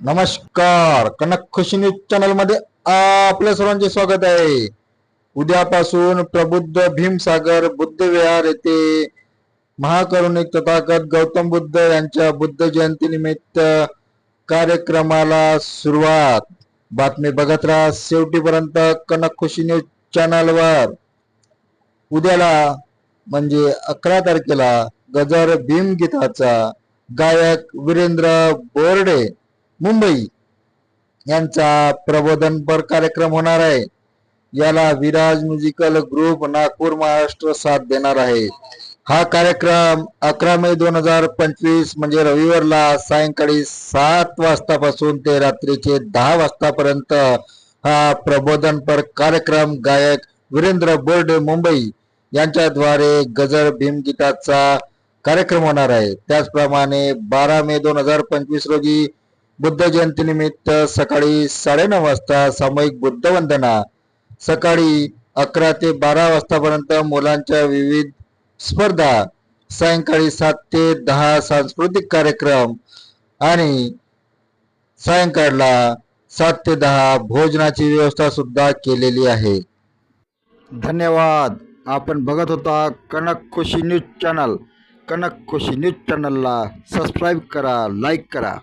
नमस्कार. कनक खुशी न्यूज चॅनलमध्ये आपल्या सर्वांचे स्वागत आहे. उद्यापासून प्रबुद्ध भीमसागर बुद्ध विहार येथे महाकरुणिक तथागत गौतम बुद्ध यांच्या बुद्ध जयंती निमित्त कार्यक्रमाला सुरुवात. बातमी बघत राहा. शेवटीपर्यंत कनक खुशी न्यूज चॅनलवर. उद्याला म्हणजे अकरा तारखेला गजर भीम गीताचा गायक वीरेंद्र बोर्डे मुंबई यांचा प्रबोधनपर कार्यक्रम होणार आहे. याला विराज म्युझिकल ग्रुप नागपूर महाराष्ट्र साथ देणार आहे. हा कार्यक्रम अकरा मे दोन हजार पंचवीस म्हणजे रविवारला सायंकाळी सात वाजतापासून ते रात्रीचे दहा वाजतापर्यंत हा प्रबोधनपर कार्यक्रम गायक वीरेंद्र बोर्डे मुंबई यांच्याद्वारे गजर भीमगीताचा कार्यक्रम होणार आहे. त्याचप्रमाणे बारा मे दोन हजार पंचवीस रोजी बुद्ध जयंतीनिमित्त सकाळी साडेनऊ वाजता सामूहिक बुद्ध वंदना सकाळी अकरा ते बारा वाजतापर्यंत मुलांच्या विविध स्पर्धा सायंकाळी सात ते दहा सांस्कृतिक कार्यक्रम आणि सायंकाळला सात ते दहा भोजनाची व्यवस्था सुद्धा केलेली आहे. धन्यवाद. आपण बघत होता Kanak Khushi news channel. Kanak Khushi news चॅनलला सबस्क्राईब करा लाईक करा.